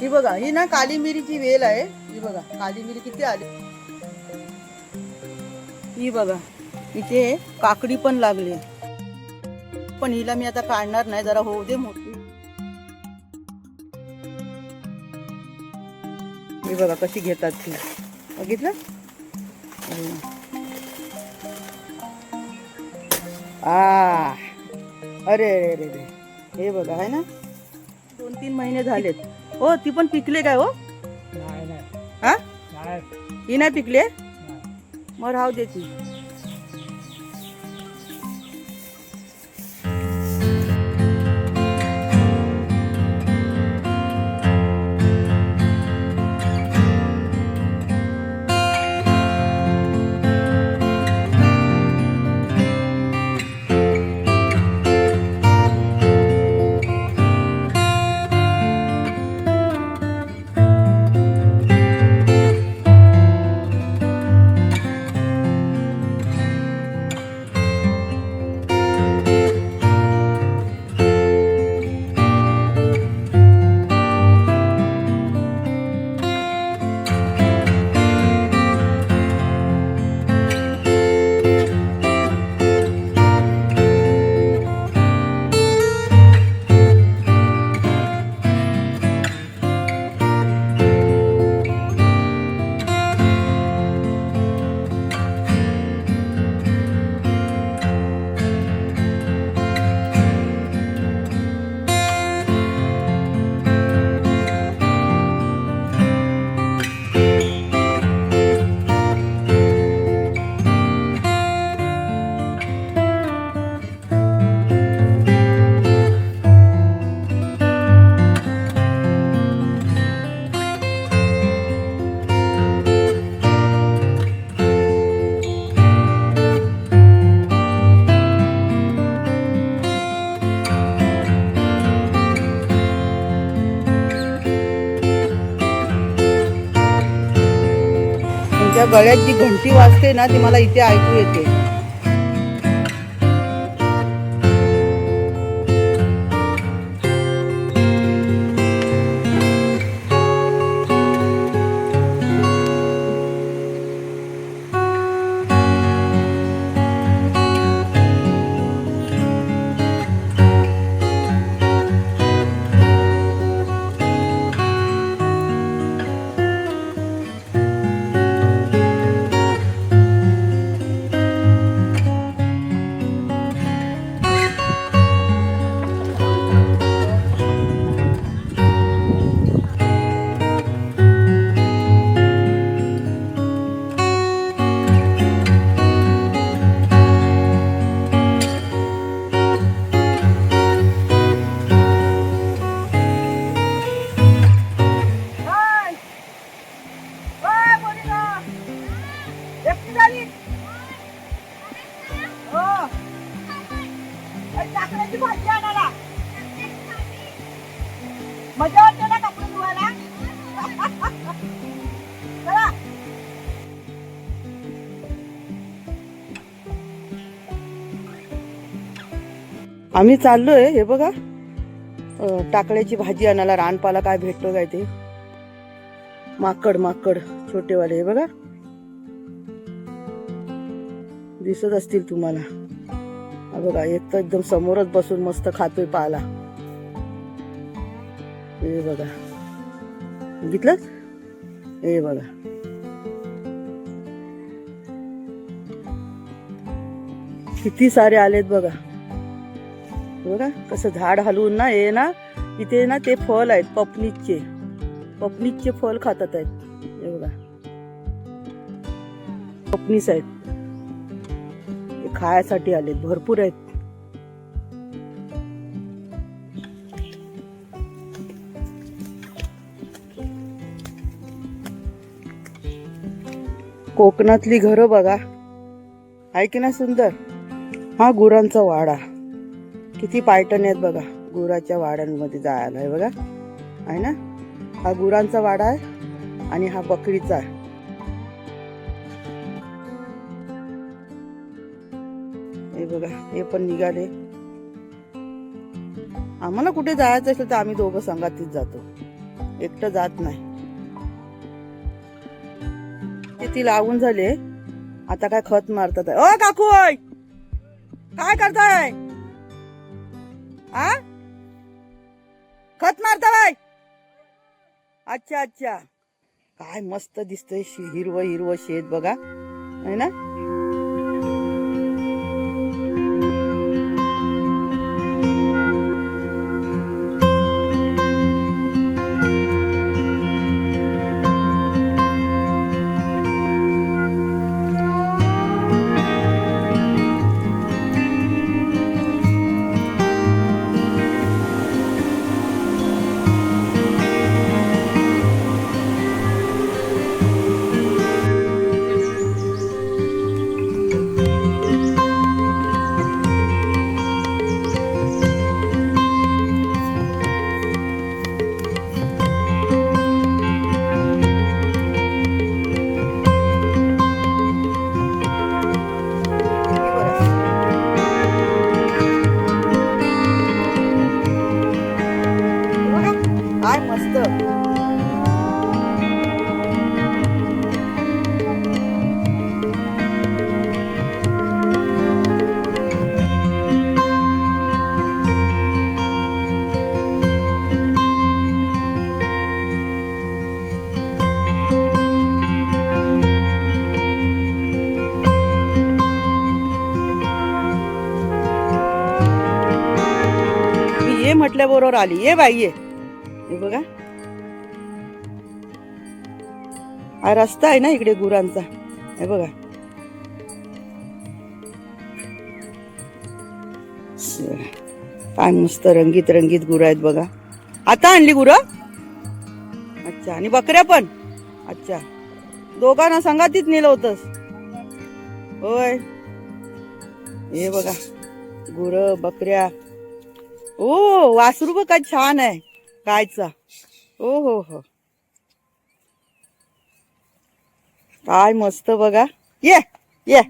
ही बघा ही ना काली मिरीची वेल आहे. ही बघा काली मिरी किती आली? ही बघा इथे काकडी पण लागली. पण हिला मी आता काढणार नाही जरा होऊ दे मोठी. ही बघा कशी घेतात ती. बघितलं? आ अरे अरे अरे हे बघा आहे ना? दोन तीन महिने झालेत. हो ती पण पिकले काय हो? नाही. हा ही पिकले? मग राहू दे गळ्यात जी घंटी वाजते ना ती मला इथे ऐकू येते. आम्ही चाललोय हे बघा. टाकळ्याची भाजी आणायला रानपाला काय भेटतो काय ते? माकड माकड छोटेवाले हे बघा. दिसत असतील तुम्हाला. बघा एक तर एकदम समोरच बसून मस्त खातोय पाला. हे बघा. बघितलं हे बघा. किती सारे आलेत बघा. बघा. कसं झाड हलवून ना हे ना इथे ना ते फळ आहेत पपनीचे. पपनीचे फळ खातात आहेत. हे बघा. पपनीस आहेत. ते खायासाठी आले भरपूर आहेत. कोकणातली घरं बघा. आहे की ना सुंदर हा गुरांचा वाडा. किती पायटन आहेत बघा. गुराच्या वाड्यांमध्ये जायला आहे बघा. आहे ना? हा गुरांचा वाडा आहे आणि हा बकरीचा आहे. हे बघा हे पण निघाले. आम्हाला कुठे जायचं असेल तर आम्ही दोघं संगातीच जातो. एकटं जात नाही. किती लावून झाले. आता काय खत मारतात? आहे. ओ काकू काय करताय? आ खत मारता बाय अच्छा अच्छा. काय मस्त दिसतंय हिरवं हिरवं शेत बघा. है ना? म्हटल्याबरोबर आली. ये बाई ये. हे बघा. हा रस्ता आहे ना इकडे गुरांचा. हे बघा. काय मस्त रंगीत रंगीत गुरं आहेत बघा. आता आणली गुरं? अच्छा आणि बकऱ्या पण? अच्छा. दोघांना संगातीच नेलं होतंस. होय. हे बघा. गुरं बकऱ्या ओ वासरू बघ काय छान आहे. कायचा ओ हो हो. काय मस्त बघा. ये ये.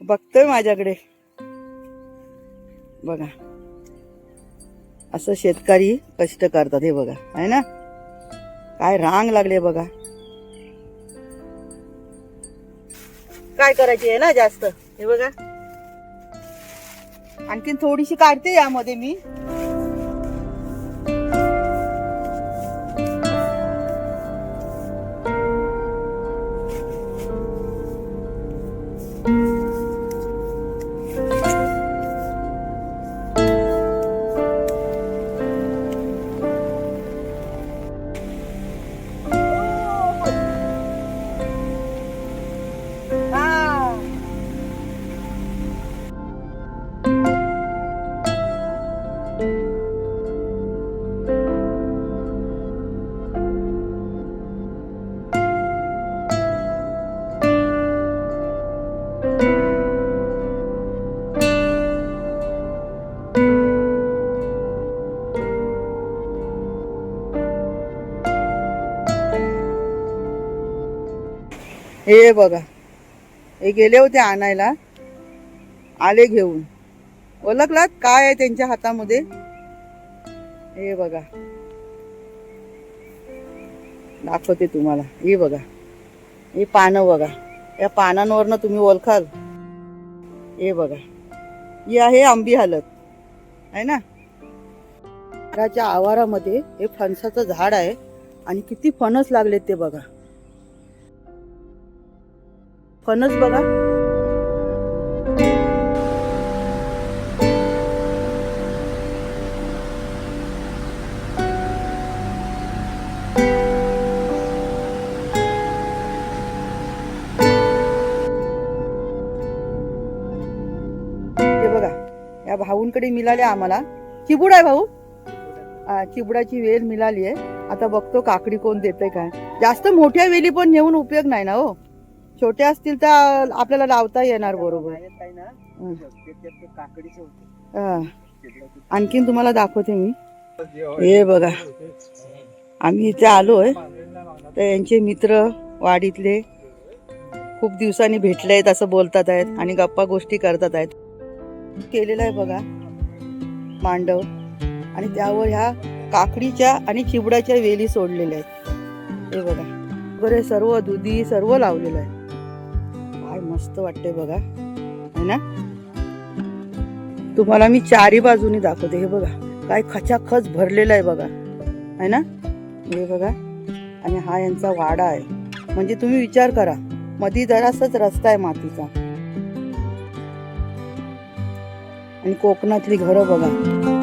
बघतोय माझ्याकडे. बघा. असं शेतकरी कष्ट करतात हे बघा. आहे ना? काय रांग लागले बघा. काय करायची आहे ना जास्त? हे बघा. आणखीन थोडीशी काढते यामध्ये मी. हे बघा. हे गेले होते आणायला. आले घेऊन. ओळखलात? काय आहे त्यांच्या हातामध्ये? हे बघा. दाखवते तुम्हाला. हे बघा. हे पानं बघा. या पानांवरनं तुम्ही ओळखाल. हे बघा. ही आहे आंबी हालत. आहे ना? घराच्या आवारामध्ये हे फणसाचं झाड आहे. आणि किती फणस लागलेत ते बघा. फणस बघा. हे बघा या भाऊंकडे मिळाले आम्हाला. चिबूड आहे भाऊ? चिबुडाची वेल मिळाली आहे. आता बघतो काकडी कोण देते काय. जास्त मोठ्या वेली पण नेऊन उपयोग नाही ना हो? छोट्या असतील तर आपल्याला लावता येणार बरोबर. हं. हा. आणखीन तुम्हाला दाखवते मी. हे बघा. आम्ही इथे आलोय. तर यांचे मित्र वाडीतले खूप दिवसांनी भेटले आहेत असं बोलतात आहेत आणि गप्पा गोष्टी करतात आहेत. केलेलं आहे बघा. मांडव. आणि त्यावर ह्या काकडीच्या आणि चिबडाच्या वेली सोडलेल्या आहेत. हे बघा. वगैरे सर्व दुधी सर्व लावलेलं आहे. मस्त वाटतंय बघा. है ना? तुम्हाला मी चारी बाजूनी दाखवते. हे बघा काय खचाखच भरलेलं आहे बघा. है ना? हे बघा. आणि हा यांचा वाडा आहे. म्हणजे तुम्ही विचार करा मधी जरासाच रस्ता आहे मातीचा. आणि कोकणातली घरं बघा.